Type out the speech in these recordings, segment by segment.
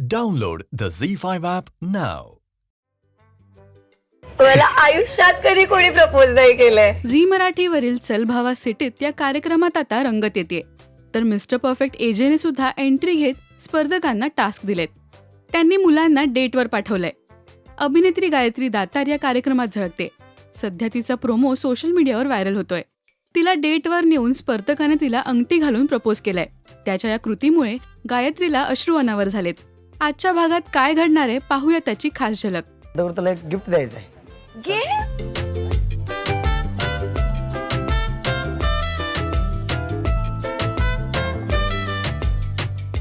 Download the Z5 app now. मला आयुष्यात कधी कोणी प्रपोज नाही केलंय? झी मराठीवरील चल भावा सिटीत या कार्यक्रमात आता रंगत येते तर मिस्टर परफेक्ट एजेने सुद्धा एंट्री घेत स्पर्धकांना टास्क दिलेत. त्यांनी मुलांना डेटवर पाठवलंय. अभिनेत्री गायत्री दातार या कार्यक्रमात झळकते. सध्या तिचा प्रोमो सोशल मीडियावर व्हायरल होतोय. तिला डेटवर नेऊन स्पर्धकाने तिला अंगठी घालून प्रपोज केलंय. त्याच्या या कृतीमुळे गायत्रीला अश्रू अनावर झालेत. आजच्या भागात काय घडणार आहे पाहूया त्याची खास झलक. तुला एक गिफ्ट द्यायचं आहे गे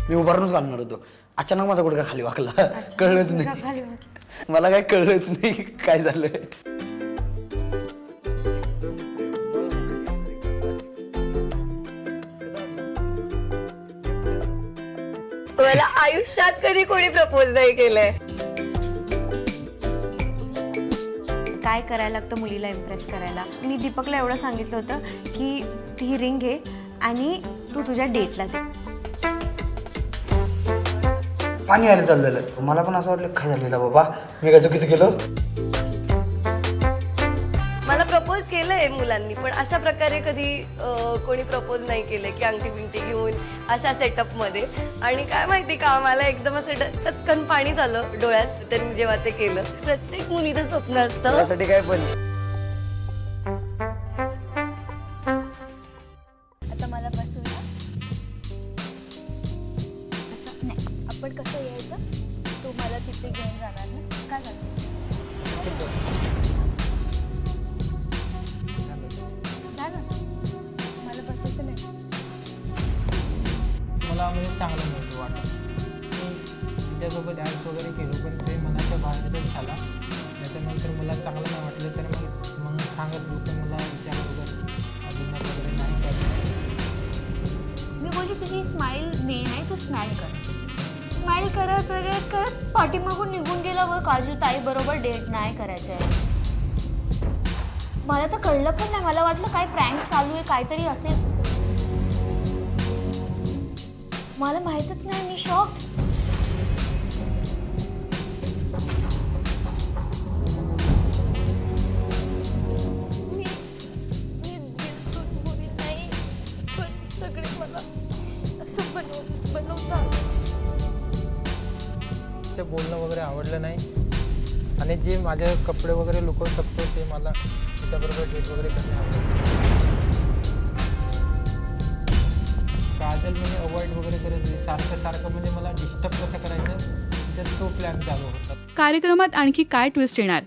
मी उभारूनच घालणार होतो. अचानक माझा गुडघा खाली वाकला. कळलंच नाही. मला काय कळलंच नाही. काय झालंय? मला आयुष्यात कधी कोणी प्रपोज नाही केलंय. काय करायला लागतं मुलीला इम्प्रेस करायला? मी दीपकला एवढं सांगितलं होतं की ती ही रिंग घे आणि तू तुझ्या डेटला दे. पाणी यायला चाललेलं मला पण असं वाटलं काय झालेलं बाबा? मी काय चुकीचं केलं? केलंय मुलांनी पण अशा प्रकारे कधी अं, कोणी प्रपोज नाही केलंय की अंगठी बिंटी घेऊन अशा सेटअपमध्ये. आणि काय माहिती का मला एकदम असं ड- टचकन पाणी झालं डोळ्यात त्यांनी जेव्हा ते केलं. प्रत्येक मुलीचं स्वप्न असतं. त्यासाठी काय पण. आता मला. आता नाही आपण कसं यायचं? तू मला तिथे घेऊन जाणार ना? काय झालं मला म्हणजे चांगलं नव्हतं वाटत. तिच्यासोबत ॲड वगैरे केलो पण ते मनाच्या बाहेरच झाला. त्याच्यानंतर मला चांगलं नाही वाटलं तर मग मग सांगत होतं मला विचार वगैरे अजून वगैरे नाही करत. मी बोलली तुझी स्माईल मेन आहे तू स्माईल कर. स्माईल करत वगैरे करत पाठीमागून निघून गेला व काजू ताई बरोबर डेट नाही करायचं आहे मला तर कळलं पण नाही मला वाटलं काय प्रँक चालू आहे काहीतरी असेल. मला माहीतच नाही मी शॉक मी मी बिलकुल मुली नाही पण सगळे मला असं बनव बनवतात. ते बोलणं वगैरे आवडलं नाही. आणि जे माझे कपडे वगैरे लुकवू शकतो ते मला तिच्याबरोबर डेट वगैरे करणे आवडतं. काजल म्हणजे अवॉइड वगैरे करत सारखं सारखं म्हणजे मला डिस्टर्ब कसं करायचं? तर तो प्लॅन चालू होता. कार्यक्रमात आणखी काय ट्विस्ट येणार?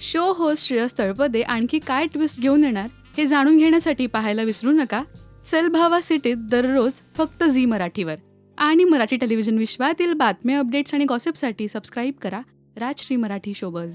शो होस्ट श्रेयस तळपदे आणखी काय ट्विस्ट घेऊन येणार? हे जाणून घेण्यासाठी पाहायला विसरू नका. सलभावा सिटीत दररोज फक्त झी मराठीवर. आणि मराठी टेलिव्हिजन विश्वातील बातम्या अपडेट्स आणि गॉसिपसाठी सबस्क्राईब करा Rajshri Marathi showbiz